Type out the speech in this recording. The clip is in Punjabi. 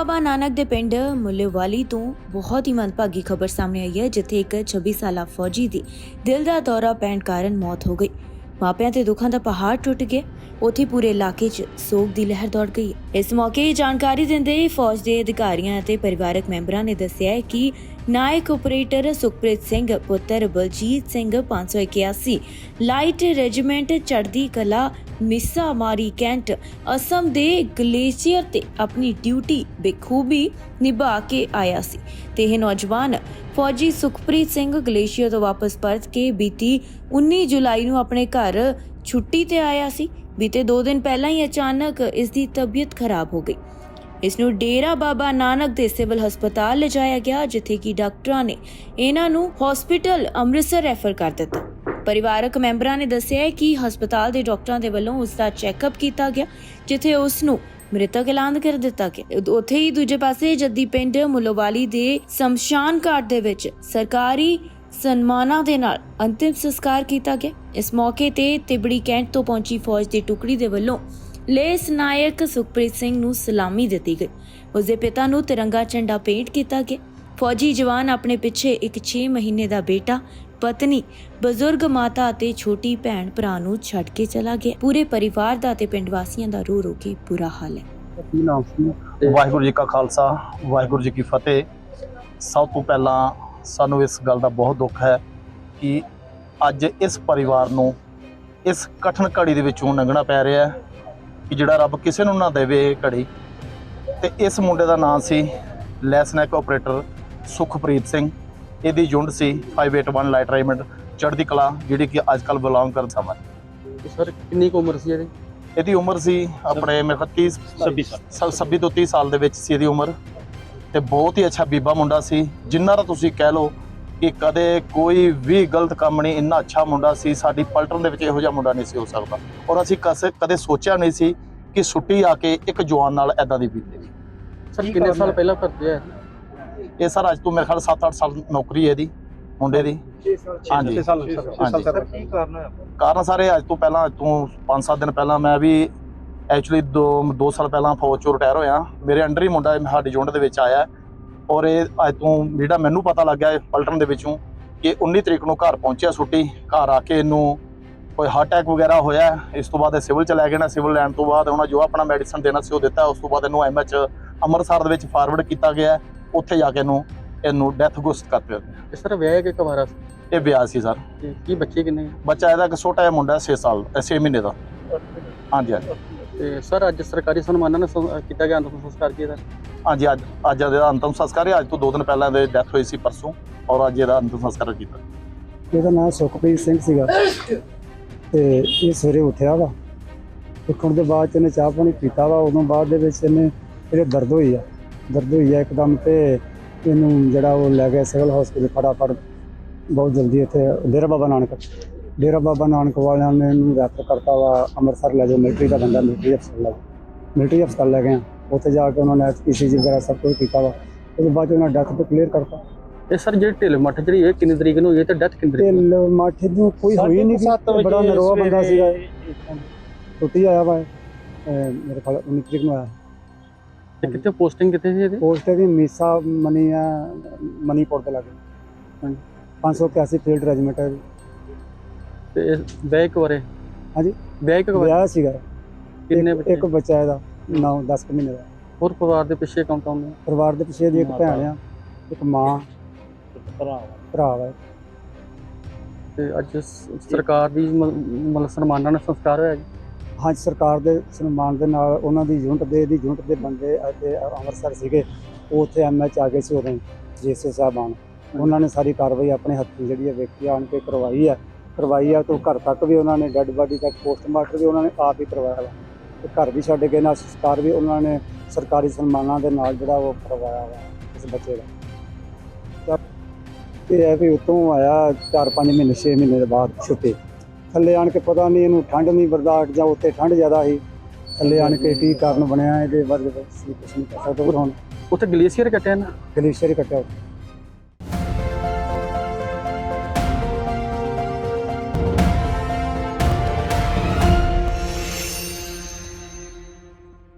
ਬਾਬਾ ਨਾਨਕ ਦੇ ਪਿੰਡ ਮੁੱਲੇਵਾਲੀ ਤੋਂ ਬਹੁਤ ਹੀ ਮੰਦਭਾਗੀ ਖਬਰ ਸਾਹਮਣੇ ਆਈ ਹੈ, ਜਿੱਥੇ ਇੱਕ 26 ਸਾਲਾ ਫੌਜੀ ਦੀ ਦਿਲ ਦਾ ਦੌਰਾ ਪੈਣ ਕਾਰਨ ਮੌਤ ਹੋ ਗਈ। ਮਾਪਿਆਂ ਤੇ ਦੁੱਖਾਂ ਦਾ ਪਹਾੜ ਟੁੱਟ ਗਿਆ। ਉੱਥੇ ਪੂਰੇ ਇਲਾਕੇ 'ਚ ਸੋਗ ਦੀ ਲਹਿਰ ਦੌੜ ਗਈ। ਇਸ ਮੌਕੇ ਜਾਣਕਾਰੀ ਦਿੰਦੇ ਫੌਜ ਦੇ ਅਧਿਕਾਰੀਆਂ ਅਤੇ ਪਰਿਵਾਰਕ ਮੈਂਬਰਾਂ ਨੇ ਦੱਸਿਆ ਹੈ ਕਿ ਨਾਇਕ ਆਪਰੇਟਰ ਸੁਖਪ੍ਰੀਤ ਸਿੰਘ, ਪੁੱਤਰ ਬਲਜੀਤ ਸਿੰਘ 581 ਲਾਈਟ ਰੈਜੀਮੈਂਟ ਚੜ੍ਹਦੀ ਕਲਾ, ਮਿਸਾ ਮਾਰੀ ਕੈਂਟ, ਅਸਮ ਦੇ ਗਲੇਸ਼ੀਅਰ ਤੇ ਆਪਣੀ ਡਿਊਟੀ ਬਖੂਬੀ ਨਿਭਾ ਕੇ ਆਇਆ ਸੀ। ਤੇ ਇਹ ਨੌਜਵਾਨ ਫੌਜੀ ਸੁਖਪ੍ਰੀਤ ਸਿੰਘ ਗਲੇਸ਼ੀਅਰ ਤੋਂ ਵਾਪਸ ਪਰਤ ਕੇ ਬੀਤੀ 19 ਜੁਲਾਈ ਨੂੰ ਆਪਣੇ ਘਰ ਛੁੱਟੀ ਤੇ ਆਇਆ ਸੀ। ਬੀਤੇ 2 ਦਿਨ ਪਹਿਲਾਂ ਹੀ ਅਚਾਨਕ ਇਸ ਦੀ ਤਬੀਅਤ ਖਰਾਬ ਹੋ ਗਈ। ਇਸ ਨੂੰ ਡੇਰਾ ਬਾਬਾ ਨਾਨਕ ਦੇ ਸਿਵਲ ਹਸਪਤਾਲ ਲਿਜਾਇਆ ਗਿਆ, ਜਿੱਥੇ ਕਿ ਡਾਕਟਰਾਂ ਨੇ ਇਹਨਾਂ ਨੂੰ ਹਸਪੀਟਲ ਅੰਮ੍ਰਿਤਸਰ ਰੈਫਰ ਕਰ ਦਿੱਤਾ। ਪਰਿਵਾਰਕ ਮੈਂਬਰਾਂ ਨੇ ਦੱਸਿਆ ਕਿ ਹਸਪਤਾਲ ਦੇ ਡਾਕਟਰਾਂ ਦੇ ਵੱਲੋਂ ਉਸ ਦਾ ਚੈੱਕਅਪ ਕੀਤਾ ਗਿਆ, ਜਿੱਥੇ ਉਸ ਨੂੰ ਮ੍ਰਿਤਕ ਐਲਾਨ ਕਰ ਦਿੱਤਾ ਗਿਆ। ਉੱਥੇ ਹੀ ਦੂਜੇ ਪਾਸੇ ਜੱਦੀ ਪਿੰਡ ਮੁਲੋਵਾਲੀ ਦੇ ਸ਼ਮਸ਼ਾਨ ਘਾਟ ਦੇ ਵਿੱਚ ਸਰਕਾਰੀ ਸਨਮਾਨਾਂ ਦੇ ਨਾਲ ਅੰਤਿਮ ਸੰਸਕਾਰ ਕੀਤਾ ਗਿਆ। ਇਸ ਮੌਕੇ ਤੇ ਤਿਬੜੀ ਕੈਂਟ ਤੋਂ ਪਹੁੰਚੀ ਫੌਜ ਦੀ ਟੁਕੜੀ ਦੇ ਵੱਲੋਂ ਲੇਸ ਨਾਇਕ ਸੁਖਪ੍ਰੀਤ ਸਿੰਘ ਨੂੰ ਸਲਾਮੀ ਦਿੱਤੀ ਗਈ। ਉਸ ਦੇ ਪਿਤਾ ਨੂੰ ਤਿਰੰਗਾ ਝੰਡਾ ਭੇਂਟ ਕੀਤਾ ਗਿਆ। ਫੌਜੀ ਜਵਾਨ ਆਪਣੇ ਪਿੱਛੇ ਇੱਕ 6 ਮਹੀਨੇ ਦਾ ਬੇਟਾ, ਪਤਨੀ, ਬਜ਼ੁਰਗ ਮਾਤਾ ਅਤੇ ਛੋਟੀ ਭੈਣ ਭਰਾ ਨੂੰ ਛੱਡ ਕੇ ਚਲਾ ਗਿਆ। ਪੂਰੇ ਪਰਿਵਾਰ ਦਾ ਤੇ ਪਿੰਡ ਵਾਸੀਆਂ ਦਾ ਰੋ ਰੋ ਕੇ ਬੁਰਾ ਹਾਲ ਹੈ। ਕੀ ਨਾਮ ਸੀ? ਵਾਹਿਗੁਰੂ ਜੀ ਕਾ ਖਾਲਸਾ, ਵਾਹਿਗੁਰੂ ਜੀ ਕੀ ਫਤਿਹ। ਸਭ ਤੋਂ ਪਹਿਲਾਂ ਸਾਨੂੰ ਇਸ ਗੱਲ ਦਾ ਬਹੁਤ ਦੁੱਖ ਹੈ ਕਿ ਅੱਜ ਇਸ ਪਰਿਵਾਰ ਨੂੰ ਇਸ ਕਠਨ ਘੜੀ ਦੇ ਵਿੱਚੋਂ ਲੰਘਣਾ ਪੈ ਰਿਹਾ ਹੈ। ਕਿ ਜਿਹੜਾ ਰੱਬ ਕਿਸੇ ਨੂੰ ਨਾ ਦੇਵੇ ਇਹ ਘੜੀ। ਤੇ ਇਸ ਮੁੰਡੇ ਦਾ ਨਾਮ ਸੀ ਲੈਸਨੈਕ ਆਪਰੇਟਰ ਸੁਖਪ੍ਰੀਤ ਸਿੰਘ। ਇਹਦੀ ਯੂਨਿਟ ਸੀ 581 ਲਾਈਟ ਰੇਮੰਡ ਚੜ੍ਹਦੀ ਕਲਾ ਜਿਹੜੀ ਕਿ ਅੱਜ ਕੱਲ ਬਿਲੋਂਗ ਕਰ ਸਮਾਂ ਸਰ ਕਿੰਨੀ ਕੁ ਉਮਰ ਸੀ ਇਹਦੀ? ਇਹਦੀ ਉਮਰ ਸੀ ਆਪਣੇ ਮੇਰੇ ਖਿਆਲ 30 26 ਸਾਲ। 26 ਤੋਂ 30 ਸਾਲ ਦੇ ਵਿੱਚ ਸੀ ਇਹਦੀ ਉਮਰ। ਤੇ ਬਹੁਤ ਹੀ ਅੱਛਾ ਬੀਬਾ ਮੁੰਡਾ ਸੀ। ਜਿੰਨਾ ਦਾ ਤੁਸੀਂ ਕਹਿ ਲਓ ਕਿ ਕਦੇ ਕੋਈ ਵੀ ਗਲਤ ਕੰਮ ਨਹੀਂ ਇੰਨਾ ਅੱਛਾ ਮੁੰਡਾ ਸੀ ਸਾਡੀ ਪਲਟਨ ਦੇ ਵਿੱਚ ਇਹੋ ਜਿਹਾ ਮੁੰਡਾ ਨਹੀਂ ਸੀ ਹੋ ਸਕਦਾ। ਔਰ ਅਸੀਂ ਕਦੇ ਸੋਚਿਆ ਨਹੀਂ ਸੀ ਕਿ ਛੁੱਟੀ ਆ ਕੇ ਇੱਕ ਜਵਾਨ ਨਾਲ ਐਦਾਂ ਦੀ ਬੀਤੇਗੀ ਸਰ ਕਿੰਨੇ ਸਾਲ ਪਹਿਲਾਂ ਭਰਤੀ ਹੈ ਇਹ? ਸਰ ਅੱਜ ਤੋਂ ਮੇਰੇ ਖਿਆਲ 7-8 ਸਾਲ ਨੌਕਰੀ ਹੈ ਇਹਦੀ ਮੁੰਡੇ ਦੀ। ਹਾਂਜੀ। ਛੇ ਸਾਲ ਹਾਂਜੀ। ਸਰ ਕੀ ਕਾਰਨ ਹੈ ਕਾਰਨ ਸਾਰੇ ਅੱਜ ਤੋਂ ਪਹਿਲਾਂ ਅੱਜ ਤੋਂ 5-7 ਦਿਨ ਪਹਿਲਾਂ ਮੈਂ ਵੀ ਐਕਚੁਅਲੀ 2 2 ਸਾਲ ਪਹਿਲਾਂ ਫੌਜ ਚੋਂ ਰਿਟਾਇਰ ਹੋਇਆ। ਮੇਰੇ ਅੰਡਰ ਹੀ ਮੁੰਡਾ ਸਾਡੀ ਯੂਨਿਟ ਦੇ ਵਿੱਚ ਆਇਆ। ਔਰ ਇਹ ਅੱਜ ਤੋਂ ਜਿਹੜਾ ਮੈਨੂੰ ਪਤਾ ਲੱਗਿਆ ਪਲਟਨ ਦੇ ਵਿੱਚੋਂ ਕਿ 19 ਤਰੀਕ ਨੂੰ ਘਰ ਪਹੁੰਚਿਆ ਛੁੱਟੀ ਘਰ ਆ ਕੇ ਇਹਨੂੰ ਕੋਈ ਹਾਰਟ ਅਟੈਕ ਵਗੈਰਾ ਹੋਇਆ ਇਸ ਤੋਂ ਬਾਅਦ ਇਹ ਸਿਵਲ ਚ ਲੈ ਗਏ ਨਾ ਸਿਵਲ ਲੈਣ ਤੋਂ ਬਾਅਦ ਉਹਨਾਂ ਜੋ ਆਪਣਾ ਮੈਡੀਸਨ ਦੇਣਾ ਸੀ ਉਹ ਦਿੱਤਾ ਉਸ ਤੋਂ ਬਾਅਦ ਇਹਨੂੰ ਐਮਐਚ ਅੰਮ੍ਰਿਤਸਰ ਦੇ ਵਿੱਚ ਫਾਰਵਰਡ ਕੀਤਾ ਗਿਆ ਉੱਥੇ ਜਾ ਕੇ ਇਹਨੂੰ ਇਹਨੂੰ ਡੈਥ ਗੁਸਤ ਕਰ ਦਿੱਤਾ। ਇਹ ਸਰ ਵਿਆਹ ਕੇ ਕਵਾਰਾ ਸੀ? ਇਹ ਵਿਆਹ ਸੀ ਸਰ। ਕੀ ਬੱਚੇ ਕਿੰਨੇ? ਬੱਚਾ ਇਹਦਾ ਇੱਕ ਛੋਟਾ ਜਿਹਾ ਮੁੰਡਾ 6 ਸਾਲ 6 ਮਹੀਨੇ ਦਾ। ਹਾਂਜੀ ਹਾਂਜੀ। ਤੇ ਸਰ ਅੱਜ ਸਰਕਾਰੀ ਸਨਮਾਨਾਂ ਨਾਲ ਸੰ- ਕੀਤਾ ਗਿਆ ਅੰਤਿਮ ਸੰਸਕਾਰ ਕੀਤਾ ਹਾਂਜੀ ਅੱਜ ਅੱਜ ਇਹਦਾ ਅੰਤਮ ਸੰਸਕਾਰ ਹੈ। ਅੱਜ ਤੋਂ 2 ਦਿਨ ਪਹਿਲਾਂ ਇਹਦੀ ਡੈਥ ਹੋਈ ਸੀ ਪਰਸੋਂ ਔਰ ਅੱਜ ਇਹਦਾ ਅੰਤਮ ਸੰਸਕਾਰ ਕੀਤਾ। ਇਹਦਾ ਨਾਮ ਸੁਖਪ੍ਰੀਤ ਸਿੰਘ ਸੀਗਾ। ਤੇ ਇਹ ਸਵੇਰੇ ਉੱਠਿਆ ਵਾ। ਉੱਠਣ ਦੇ ਬਾਅਦ 'ਚ ਇਹਨੇ ਚਾਹ ਪਾਣੀ ਪੀਤਾ ਵਾ। ਉਦੋਂ ਬਾਅਦ ਦੇ ਵਿੱਚ ਇਹਨੇ ਇਹਦੇ ਦਰਦ ਹੋਈ ਆ। ਦਰਦ ਹੋਈ ਆ ਇੱਕਦਮ ਤੇ ਇਹਨੂੰ ਜਿਹੜਾ ਉਹ ਲੈ ਗਿਆ ਸਿਵਲ ਹਸਪੀਟਲ ਫਟਾਫਟ। ਬਹੁਤ ਜਲਦੀ ਇੱਥੇ ਡੇਰਾ ਬਾਬਾ ਨਾਨਕ। ਡੇਰਾ ਬਾਬਾ ਨਾਨਕ ਵਾਲਿਆਂ ਨੇ ਇਹਨੂੰ ਰੈਫਰ ਕਰਤਾ ਵਾ ਅੰਮ੍ਰਿਤਸਰ ਲੈ ਜਾਓ ਮਿਲਟਰੀ ਦਾ ਬੰਦਾ ਮਿਲਟਰੀ ਹਸਪਤਾਲ ਲੈ। ਮਿਲਟਰੀ ਹਸਪਤਾਲ ਲੈ ਗਏ ਆ। ਉੱਥੇ ਜਾ ਕੇ ਉਹਨਾਂ ਨੇ ਪੀਸੀਜੀ ਵਗੈਰਾ ਸਭ ਕੁਝ ਕੀਤਾ ਵਾ। ਉਹਦੇ ਬਾਅਦ 'ਚ ਉਹਨਾਂ ਡੈਥ ਤੇ ਕਲੀਅਰ ਕਰਤਾ। ਇਹ ਸਰ ਜਿਹੜੀ ਢਿੱਲ ਮੱਠ ਜਿਹੜੀ ਇਹ ਕਿੰਨੀ ਤਰੀਕ ਨੂੰ ਹੋਈ ਹੈ ਤੇ ਡੈਥ ਕਿੰਨੀ ਤਰੀਕ ਨੂੰ? ਢਿੱਲ ਮਾਠੇ ਨੂੰ ਕੋਈ ਹੋਈ ਨਹੀਂ ਸੀ। ਬੜਾ ਨਰੋਆ ਬੰਦਾ ਸੀਗਾ। ਛੁੱਟੀ ਆਇਆ ਵਾ ਇਹ। ਅਹ ਮੇਰੇ ਖਿਆਲ 19 ਤਰੀਕ ਨੂੰ ਆਇਆ। ਤੇ ਕਿੱਥੇ ਪੋਸਟਿੰਗ ਕਿੱਥੇ ਸੀ ਇਹਦੀ? ਪੋਸਟ ਦੀ ਮੀਸਾ ਮਨੀ ਆ ਮਨੀਪੁਰ ਤੇ ਲੱਗੇ। ਹਾਂਜੀ। 581 ਫੀਲਡ ਰੈਜੀਮੈਂਟ ਹੈ। ਤੇ ਵਿਆਹ ਕਵਾਰੇ ਹਾਂਜੀ। ਵਿਆਹ ਵਿਆਹ ਸੀਗਾ। ਕਿੰਨੇ ਇੱਕ- ਬੱਚੇ ਇੱਕ ਬੱਚਾ ਇਹਦਾ 9 10 ਮਹੀਨੇ ਦਾ। ਹੋਰ ਪਰਿਵਾਰ ਦੇ ਪਿੱਛੇ ਕੌਣ ਕੌਣ ਨੇ? ਪਰਿਵਾਰ ਦੇ ਪਿੱਛੇ ਦੀ ਇੱਕ ਭੈਣ ਆ ਇੱਕ ਮਾਂ ਭਰਾ। ਵਾ ਤੇ ਅੱਜ ਸ- ਸਰਕਾਰ ਦੀ ਮਤਲਬ ਸਨਮਾਨਾਂ ਨਾਲ ਸੰਸਕਾਰ ਹੋਇਆ ਜੀ? ਹਾਂ ਸਰਕਾਰ ਦੇ ਸਨਮਾਨ ਦੇ ਨਾਲ ਉਹਨਾਂ ਦੀ ਯੂਨਿਟ ਦੇ ਦੀ ਯੂਨਿਟ ਦੇ ਬੰਦੇ ਅਤੇ ਅੰਮ੍ਰਿਤਸਰ ਸੀਗੇ। ਉਹ ਉੱਥੇ ਐਮਐਚ ਆ ਗਏ ਸੀ ਉਦੋਂ ਜੀਸੀ ਸਾਹਿਬਾਨ। ਉਹਨਾਂ ਨੇ ਸਾਰੀ ਕਾਰਵਾਈ ਆਪਣੇ ਹੱਥੀਂ ਜਿਹੜੀ ਹੈ ਵੇਖੀ ਆਣ ਕੇ ਕਰਵਾਈ ਹੈ। ਕਰਵਾਈ ਆ ਤੋਂ ਘਰ ਤੱਕ ਵੀ ਉਹਨਾਂ ਨੇ ਡੈੱਡ ਬਾਡੀ ਤੱਕ ਪੋਸਟਮਾਰਟਮ ਵੀ ਉਹਨਾਂ ਨੇ ਆਪ ਹੀ ਕਰਵਾਇਆ ਵਾ। ਤੇ ਘਰ ਵੀ ਛੱਡ ਗਏ ਨਾਲ ਸੰਸਕਾਰ ਵੀ ਉਹਨਾਂ ਨੇ ਸਰਕਾਰੀ ਸਨਮਾਨਾਂ ਦੇ ਨਾਲ ਜਿਹੜਾ ਉਹ ਕਰਵਾਇਆ ਵਾ ਇਸ ਬੱਚੇ ਦਾ। ਤਾਂ ਇਹ ਹੈ ਵੀ ਉਤੋਂ ਆਇਆ 4-5 ਮਹੀਨੇ 6 ਮਹੀਨੇ ਦੇ ਬਾਅਦ ਛੁੱਟੀ। ਥੱਲੇ ਆਣ ਕੇ ਪਤਾ ਨਹੀਂ ਇਹਨੂੰ ਠੰਡ ਨਹੀਂ ਬਰਦਾਸ਼ਤ ਜਾਂ ਉੱਥੇ ਠੰਡ ਜ਼ਿਆਦਾ ਸੀ। ਥੱਲੇ ਆਣ ਕੇ ਕੀ ਕਾਰਨ ਬਣਿਆ ਇਹਦੇ ਬਾਰੇ ਤਾਂ ਕੁਛ ਨਹੀਂ ਕਰ ਸਕਦੇ ਹੁਣ ਉੱਥੇ ਗਲੇਸ਼ੀਅਰ ਕੱਟਿਆ ਨਾ? ਗਲੇਸ਼ੀਅਰ ਕੱਟਿਆ